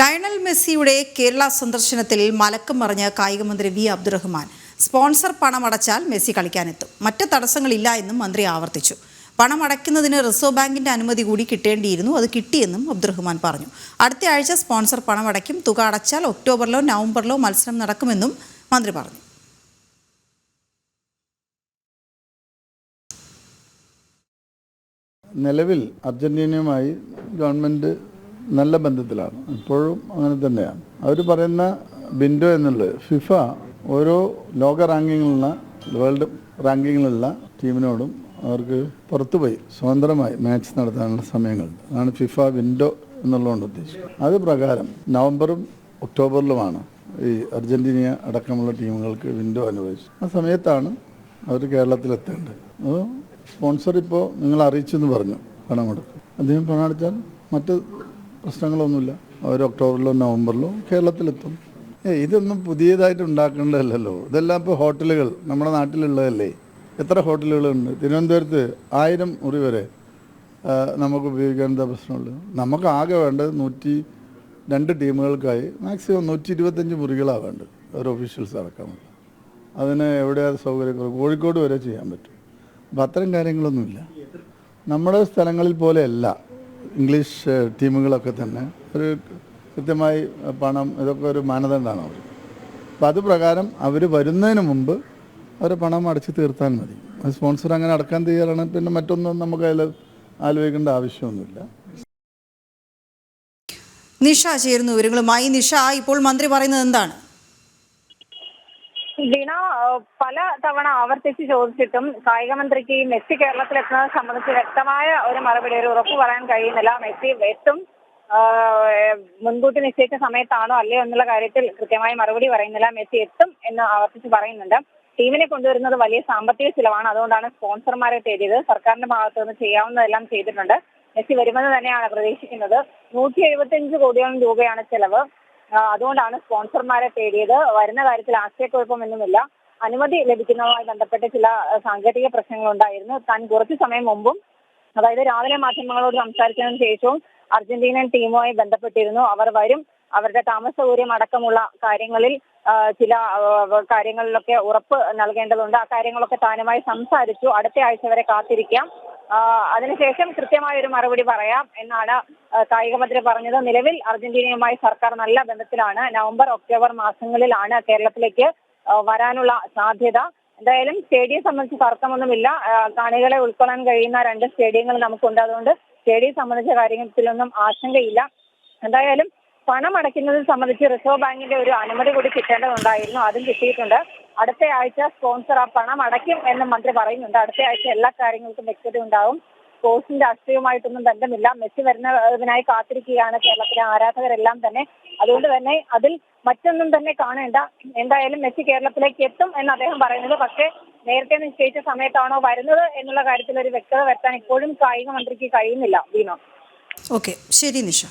Lionel മെസ്സിയുടെ കേരള സന്ദർശനത്തിൽ മലക്കം മറിഞ്ഞ കായികമന്ത്രി വി അബ്ദുറഹ്മാൻ. സ്പോൺസർ പണമടച്ചാൽ മെസ്സി കളിക്കാനെത്തും. മറ്റ് തടസ്സങ്ങളില്ല എന്നും മന്ത്രി ആവർത്തിച്ചു. പണം അടയ്ക്കുന്നതിന് റിസർവ് ബാങ്കിന്റെ അനുമതി കൂടി കിട്ടേണ്ടിയിരുന്നു. അത് കിട്ടിയെന്നും അബ്ദുറഹ്മാൻ പറഞ്ഞു. അടുത്ത ആഴ്ച സ്പോൺസർ പണം അടയ്ക്കും തുക അടച്ചാൽ ഒക്ടോബറിലോ നവംബറിലോ മത്സരം നടക്കുമെന്നും മന്ത്രി പറഞ്ഞു. നിലവിൽ അർജന്റീനയുമായി ഗവൺമെന്റ് നല്ല ബന്ധത്തിലാണ്. ഇപ്പോഴും അങ്ങനെ തന്നെയാണ്. അവർ പറയുന്ന ബിൻഡോ എന്നുള്ളത് ഫിഫ ഓരോ ലോക റാങ്കിങ്ങിലുള്ള വേൾഡ് റാങ്കിങ്ങിലുള്ള ടീമിനോടും അവർക്ക് പുറത്തുപോയി സ്വതന്ത്രമായി മാച്ച് നടത്താനുള്ള സമയങ്ങളുണ്ട് അതാണ് ഫിഫ വിൻഡോ എന്നുള്ളതുകൊണ്ട് ഉദ്ദേശിച്ചത് അത് പ്രകാരം നവംബറും ഒക്ടോബറിലുമാണ് ഈ അർജന്റീന അടക്കമുള്ള ടീമുകൾക്ക് വിൻഡോ അനുവദിച്ചു ആ സമയത്താണ് അവർ കേരളത്തിലെത്തേണ്ടത്. അത് സ്പോൺസർ ഇപ്പോൾ നിങ്ങൾ അറിയിച്ചെന്ന് പറഞ്ഞു കൊടുക്കും അദ്ദേഹം പണം അടച്ചാൽ മറ്റ് പ്രശ്നങ്ങളൊന്നുമില്ല. അവർ ഒക്ടോബറിലോ നവംബറിലോ കേരളത്തിലെത്തും. ഇതൊന്നും പുതിയതായിട്ട് ഉണ്ടാക്കേണ്ടതല്ലോ ഇതെല്ലാം ഇപ്പോൾ ഹോട്ടലുകൾ നമ്മുടെ നാട്ടിലുള്ളതല്ലേ? എത്ര ഹോട്ടലുകളുണ്ട്? തിരുവനന്തപുരത്ത് ആയിരം മുറി വരെ നമുക്ക് ഉപയോഗിക്കാൻ എന്താ പ്രശ്നമുള്ളൂ നമുക്ക് ആകെ വേണ്ടത് നൂറ്റി രണ്ട് ടീമുകൾക്കായി മാക്സിമം നൂറ്റി ഇരുപത്തഞ്ച് മുറികളാണ് വേണ്ടത്. ഒരു ഒഫീഷ്യൽസ് അടക്കമുള്ള. അതിന് എവിടെയാണ് സൗകര്യക്കുറവ് കോഴിക്കോട് വരെ ചെയ്യാൻ പറ്റും. അപ്പം അത്തരം കാര്യങ്ങളൊന്നുമില്ല. നമ്മുടെ സ്ഥലങ്ങളിൽ പോലെയല്ല. ഇംഗ്ലീഷ് ടീമുകളൊക്കെ തന്നെ ഒരു കൃത്യമായി പണം ഇതൊക്കെ ഒരു മാനദണ്ഡമാണ് അവർ അപ്പം അത് പ്രകാരം അവർ വരുന്നതിന് മുമ്പ് അവരെ പണം അടച്ച് തീർത്താൽ മതി. സ്പോൺസർ അങ്ങനെ അടക്കാൻ തയ്യാറാണ്. പിന്നെ മറ്റൊന്നും നമുക്ക് അതിൽ ആലോചിക്കേണ്ട ആവശ്യമൊന്നുമില്ല. നിഷ ചേരുന്നു വിവരങ്ങളുമായി. നിഷ ഇപ്പോൾ മന്ത്രി പറയുന്നത് എന്താണ്? വീണ പല തവണ ആവർത്തിച്ച് ചോദിച്ചിട്ടും കായിക മന്ത്രിക്ക് മെസ്സി കേരളത്തിൽ എത്തുന്നത് സംബന്ധിച്ച് വ്യക്തമായ ഒരു മറുപടി ഒരു ഉറപ്പ് പറയാൻ കഴിയുന്നില്ല. മെസ്സി എത്തും മുൻകൂട്ടി നിശ്ചയിച്ച സമയത്താണോ അല്ലയോ എന്നുള്ള കാര്യത്തിൽ കൃത്യമായി മറുപടി പറയുന്നില്ല. മെസ്സി എത്തും എന്ന് ആവർത്തിച്ച് പറയുന്നുണ്ട്. ടീമിനെ കൊണ്ടുവരുന്നത് വലിയ സാമ്പത്തിക ചിലവാണ്. അതുകൊണ്ടാണ് സ്പോൺസർമാരെ തേടിയത്. സർക്കാരിന്റെ ഭാഗത്തു നിന്ന് ചെയ്യാവുന്നതെല്ലാം ചെയ്തിട്ടുണ്ട്. മെസ്സി വരുമെന്ന് തന്നെയാണ് പ്രതീക്ഷിക്കുന്നത്. നൂറ്റി എഴുപത്തിയഞ്ച് കോടിയോളം രൂപയാണ് ചെലവ്. അതുകൊണ്ടാണ് സ്പോൺസർമാരെ തേടിയത്. വരുന്ന കാര്യത്തിൽ ആശയക്കുഴപ്പമൊന്നുമില്ല. അനുമതി ലഭിക്കുന്നതുമായി ബന്ധപ്പെട്ട് ചില സാങ്കേതിക പ്രശ്നങ്ങൾ ഉണ്ടായിരുന്നു താൻ കുറച്ചു സമയം മുമ്പും അതായത് രാവിലെ മാധ്യമങ്ങളോട് സംസാരിച്ചതിനു ശേഷവും അർജന്റീനൻ ടീമുമായി ബന്ധപ്പെട്ടിരുന്നു. അവർ വരും. അവരുടെ താമസ സൗകര്യം അടക്കമുള്ള കാര്യങ്ങളിൽ ചില കാര്യങ്ങളിലൊക്കെ ഉറപ്പ് നൽകേണ്ടതുണ്ട്. ആ കാര്യങ്ങളൊക്കെ താനുമായി സംസാരിച്ചു. അടുത്ത ആഴ്ച വരെ കാത്തിരിക്കാം. അതിനുശേഷം കൃത്യമായ ഒരു മറുപടി പറയാം എന്നാണ് കായിക മന്ത്രി പറഞ്ഞത്. നിലവിൽ അർജന്റീനയുമായി സർക്കാർ നല്ല ബന്ധത്തിലാണ്. നവംബർ ഒക്ടോബർ മാസങ്ങളിലാണ് കേരളത്തിലേക്ക് വരാനുള്ള സാധ്യത. എന്തായാലും സ്റ്റേഡിയം സംബന്ധിച്ച് തർക്കമൊന്നുമില്ല. കാണികളെ ഉൾക്കൊള്ളാൻ കഴിയുന്ന രണ്ട് സ്റ്റേഡിയങ്ങൾ നമുക്കുണ്ട്. അതുകൊണ്ട് സ്റ്റേഡിയം സംബന്ധിച്ച കാര്യത്തിലൊന്നും ആശങ്കയില്ല. എന്തായാലും പണം അടയ്ക്കുന്നത് സംബന്ധിച്ച് റിസർവ് ബാങ്കിന്റെ ഒരു അനുമതി കൂടി കിട്ടേണ്ടതുണ്ടായിരുന്നു. അതും കിട്ടിയിട്ടുണ്ട്. അടുത്ത ആഴ്ച സ്പോൺസർ ആ പണം അടയ്ക്കും എന്ന് മന്ത്രി പറയുന്നുണ്ട്. അടുത്ത ആഴ്ച എല്ലാ കാര്യങ്ങൾക്കും വ്യക്തത ഉണ്ടാവും. സ്പോർട്സിന്റെ രാഷ്ട്രീയവുമായിട്ടൊന്നും ബന്ധമില്ല. മെസ്സി വരുന്നതിനായി കാത്തിരിക്കുകയാണ് കേരളത്തിലെ ആരാധകരെല്ലാം തന്നെ. അതുകൊണ്ട് തന്നെ അതിൽ മറ്റൊന്നും തന്നെ കാണേണ്ട. എന്തായാലും മെസ്സി കേരളത്തിലേക്ക് എത്തും എന്ന് അദ്ദേഹം പറയുന്നത്. പക്ഷേ നേരത്തെ നിശ്ചയിച്ച സമയത്താണോ വരുന്നത് എന്നുള്ള കാര്യത്തിൽ ഒരു വ്യക്തത വരുത്താൻ ഇപ്പോഴും കായിക മന്ത്രിക്ക് കഴിയുന്നില്ല. വീണോ. ഓക്കെ. ശരി നിഷ.